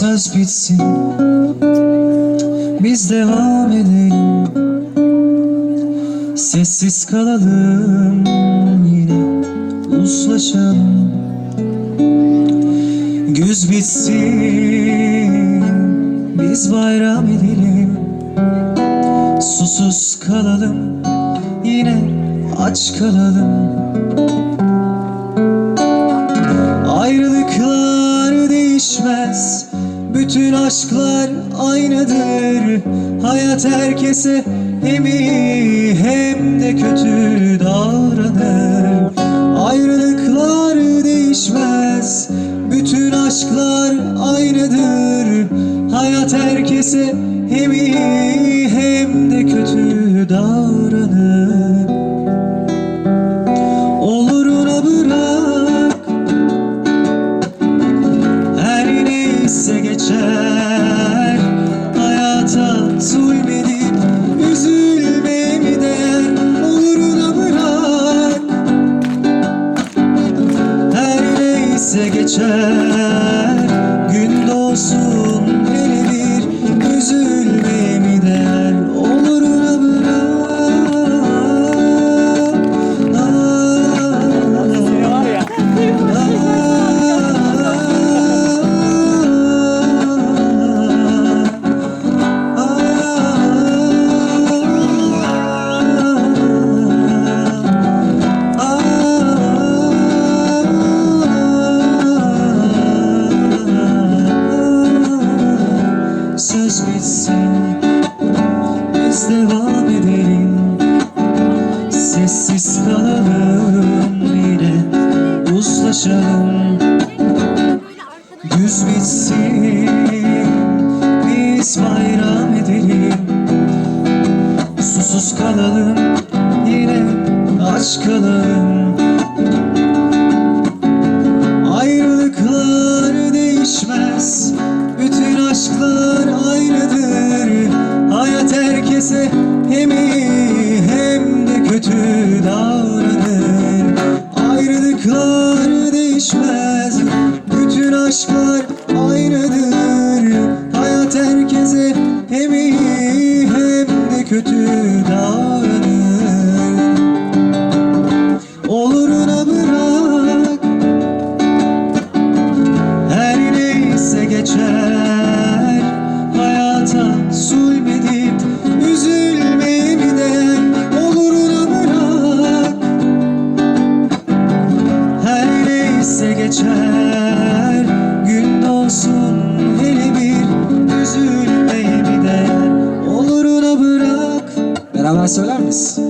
Söz bitsin. Biz devam edelim. Sessiz kalalım Yine uzlaşalım. Güz bitsin Biz bayram edelim. Susuz kalalım Yine aç kalalım aşklar aynıdır. Hayat herkese hem iyi hem de kötü davranır. Ayrılıklar değişmez. Bütün aşklar aynıdır. Hayat herkese hem iyi neyse geçer. Gün doğsun Kalalım yine uzlaşalım. Güz bitsin Biz bayram edelim. Susuz kalalım Yine aç kalalım. Ayrılıklar değişmez Bütün aşklar aynıdır. Hayat herkese de kötü davranır Ayrılıklar değişmez. Bütün aşklar aynıdır. Hayat herkese hem iyi hem de kötü davranır neyse geçer Gün doğsun hele bir üzülmeye mi değer Oluruna bırak Beraber söyler miyiz?